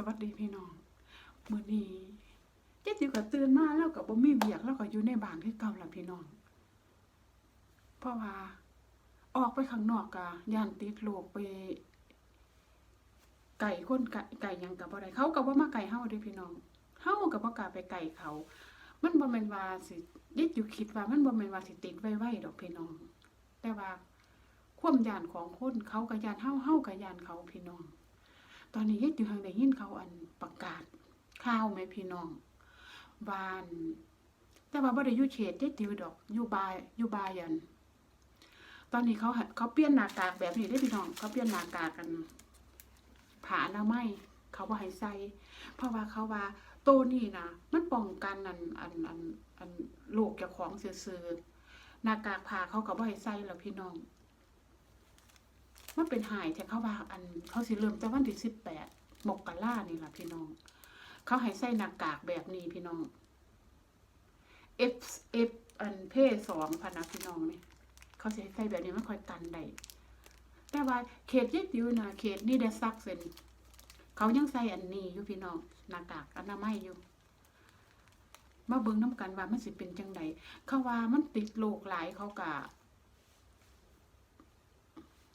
สวัสดีพี่น้องมื้อนี้เจ๊ติ๋วก็ตื่นมาแล้วก็บ่มีเวียกแล้วก็อยู่ในบ้านคือเก่าล่ะพี่น้อง เพราะว่า ออกไปข้างนอกก็ย่านติดโรคไป ไก่คนไก่ไก่ยังก็บ่ได้เขาก็บ่มาไก่เฮาเด้พี่น้องเฮาก็บ่กล้าไปไก่เขา มันบ่แม่นว่าสิเด็กอยู่คิดว่ามันบ่แม่นว่าสิติดไว้ๆดอกพี่น้อง แต่ว่าความย่านของคนเขาก็ย่านเฮาเฮาก็ย่านเขาพี่น้อง ตอนนี้เฮ็ดอยู่ทางได้ยินเขาอันประกาศข่าวไหมพี่น้องบ้าน แต่ว่าบ่ได้อยู่เขตเด็ดติวดอกอยู่บายอยู่บายัน ตอนนี้เขาเขาเปลี่ยนหน้ากากแบบนี้ได้พี่น้องเขาเปลี่ยนหน้ากากกันผ่าอนามัยเขาบ่ให้ใส่เพราะว่าเขาว่าโตนี่นะมันป้องกันอันอันอันอันโรคเจ้าของซื่อๆหน้ากากผ้าเขาก็บ่ให้ใส่แล้วพี่น้อง มันเป็นหายแต่เขาว่าอันเขาสิเริ่มแต่วันที่สิบแปดมกรานี่แหละพี่น้อง เขาให้ใส่หน้ากากแบบนี้พี่น้อง F F อันเพศสองพะนะพี่น้องเนี่ยเขาสิให้ใส่แบบนี้ไมันค่อยกันได้แต่ว่าเขตยึดอยู่นะเขตนี่ได้ซักเซนเขายังใส่อันนี้อยู่พี่น้องหน้ากากอนามัยอยู่มาเบิ่งน้ำกันว่ามันสิเป็นจังไดเขาว่ามันติดโรคหลายเขากะ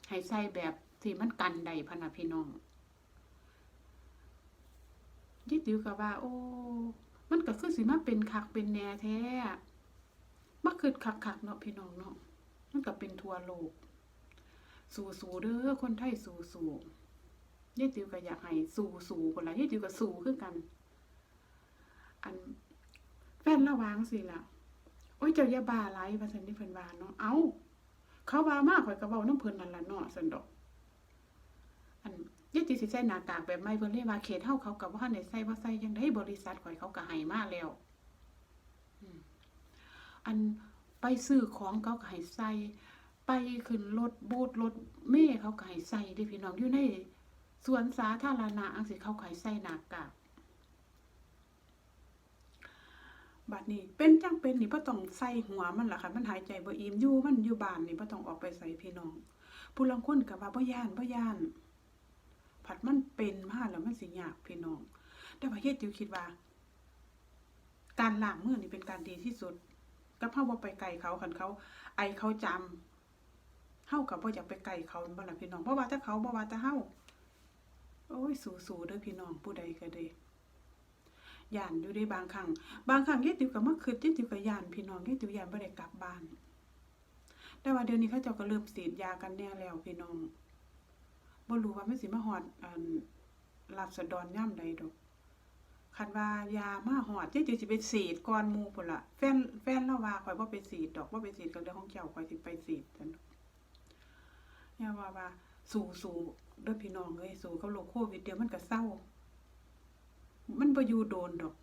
ให้ใส่แบบที่มันกันได้พนะพี่น้องยิติวก็ว่า โอ้ มันก็คือสิมาเป็นคักเป็นแน่แท้มาคือคักๆเนาะพี่น้องเนาะมันก็เป็นทัวโลก สู่ๆเด้อคนไทยสู่ๆยิติวก็อยากให้สู่ๆคนละยิติวก็สู่คือกัน อันแฟนระวางสิล่ะโอ้ยเจ้ายาบ้าหลายว่าซั่นนี่เพิ่นว่าเนาะ เอ้า เขาว่ามากข่อยก็เว้าน้ำเพิ่นนั่นล่ะเนาะซั่นดอกอันยายติสิใส่หน้ากากแบบใหม่เพิ่นเลยว่าเขตเฮาเขาก็บ่ทันได้ใส่บ่ใส่จังได๋บริษัทข่อยเขาก็ให้มาแล้วอันไปซื้อของเขาก็ให้ใส่ไปขึ้นรถบูธรถเมล์เขาก็ให้ใส่ด้พี่น้องอยู่ในสวนสาธารณะจังซี่เขาก็ให้ใส่หน้ากาก บัดนี้เป็นจังเป็นนี่บ่ต้องใส่หัวมันล่ะค่ะ มันหายใจบ่อิ่มอยู่มันอยู่บ้านนี่บ่ต้องออกไปใส่พี่น้องผู้ลางคนก็ว่าบ่ย่านบ่ย่าน ผัดมันเป็นมาแล้วมันสิยากพี่น้อง แต่ว่าเฮ็ดจิวคิดว่า การล้างมือนี่เป็นการดีที่สุดกับเฮาบ่ไปไกลเขาคันเขา ไอเขาจำเฮาก็บ่อยากไปไกลเขาบ่ล่ะพี่น้องเพราะว่าถ้าเขาบ่ว่าแต่เฮาโอ้ยสู้ๆเด้อพี่น้องผู้ใดก็ได้ ย่านอยู่ได้บางครั้งบางครั้งยายติ๋วก็มาคิดยายติ๋วก็ย่านพี่น้องยายติ๋วย่านบ่ได้กลับบ้าน แต่ว่าเดี๋ยวนี้เขาเจ้าก็เริ่มฉีดยากันแน่แล้วพี่น้องบ่รู้ว่ามันสิมาฮอดอันราษฎรยามใดดอกคันว่ายามาฮอดยายติ๋วสิไปฉีดก่อนหมู่พุ่นละแฟนแฟนเราว่าข่อยบ่าไปฉีดดอกบ่าไปฉีดก็เรื่องของเจ้าข่อยสิไปฉีดซั่นดอกอย่าว่าว่า สู้ๆเด้อพี่น้องเอ้ยสู้กับโรคโควิดเดียวมันก็เศร้า มันบ่อยู่โดนดอก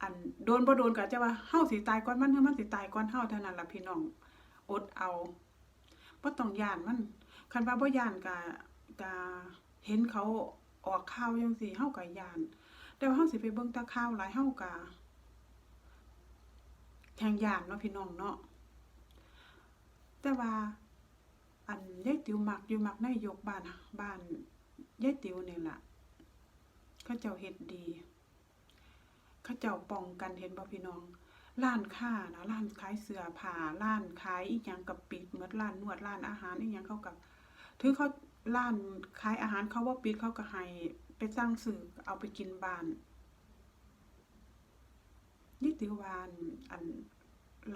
อันโดนบ่โดนก็จะว่าเฮาสิตายก่อนมันหรือมันสิตายก่อนเฮาเท่านั้นล่ะพี่น้อง อดเอาบ่ต้องย่านมันคันว่าบ่ย่านก็ก็เห็นเขาออกข่าวจังซี่เฮาก็ย่าน แต่ว่าเฮาสิไปเบิ่งตาข่าวหลายเฮาก็แทงย่านเนาะพี่น้องเนาะแต่ว่าอันยายติ๋วมักอยู่มักในยกบ้านบ้านยายติ๋วนี่แหละ ข้าเจ้าเฮ็ดดีเขาเจ้าป้องกันเห็นบ่พี่น้องร้านค้านะร้านขายเสื้อผ้าร้านขายอีหยังกับปิดหมดร้านนวดร้านอาหารอีหยังเขากับถือเขาร้านขายอาหารเขาว่าปิดเขาก็ให้ไปสร้างสื่อเอาไปกินบ้านนี่ติวานอัน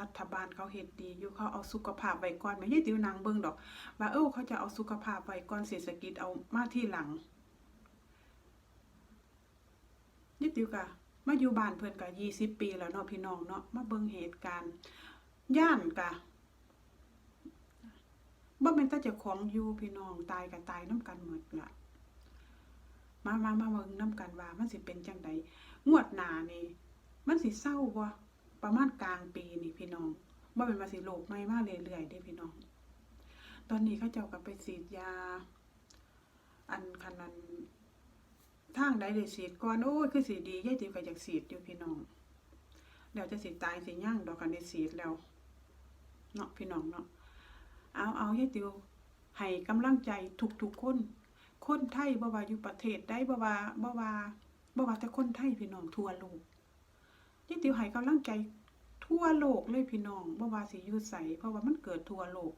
รัฐบาลเขาเฮ็ดดีอยู่เขาเอาสุขภาพไว้ก่อนแม่ยายติวนางเบิ่งดอกว่าเออเขาจะเอาสุขภาพไว้ก่อนเศรษฐกิจเอามาที่หลัง ยิติวกะมาอยู่บ้านเพิ่อนกะยี่สิบปีแล้วเนาะพี่น้องเนาะมาเบิ่งเหตุการณ์ย่านกะบ่แม่นต่เจ้าของอยู่พี่น้องตายกะตายน้ำกันหมดละมามามาเบิ่งน้ำกันว่ามันสิเป็นจังใดงวดหนานี่ มันสิเศร้าบ่ประมาณกลางปีนี่พี่น้องบ่เป็นว่าสิโลกใหม่มาเรื่อยๆเด้พี่น้อง ตอนนี้เขาเจ้าก็ไปฉีดยา อันคันนั้น ทางใดได้ฉีดก่อนโอ้ยคือสิดียายติ๋วก็อยากฉีดอยู่พี่น้องแล้วจะสิตายสิย่างดอกกันได้ฉีดแล้วเนาะพี่น้องเนาะเอาเอายายติ๋วให้กำลังใจทุกๆคน คนไทยบ่ว่าอยู่ประเทศใดบ่ว่าบ่ว่าบ่ว่าแต่คนไทยพี่น้องทั่วโลกยายติ๋วให้กำลังใจทั่วโลกเลยพี่น้องบ่ว่าสิอยู่ไสเพราะว่ามันเกิดทั่วโลก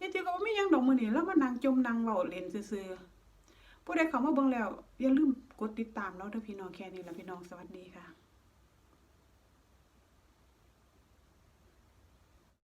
ยายติ๋วก็บ่มีหยังดอกมือนี้แล้วมานั่งจมนั่งเว้าเล่นซื่อๆ ผู้ใดเข้ามาเบิ่งแล้ว อย่าลืมกดติดตามเราเด้อพี่น้องแค่นี้ละพี่น้องสวัสดีค่ะ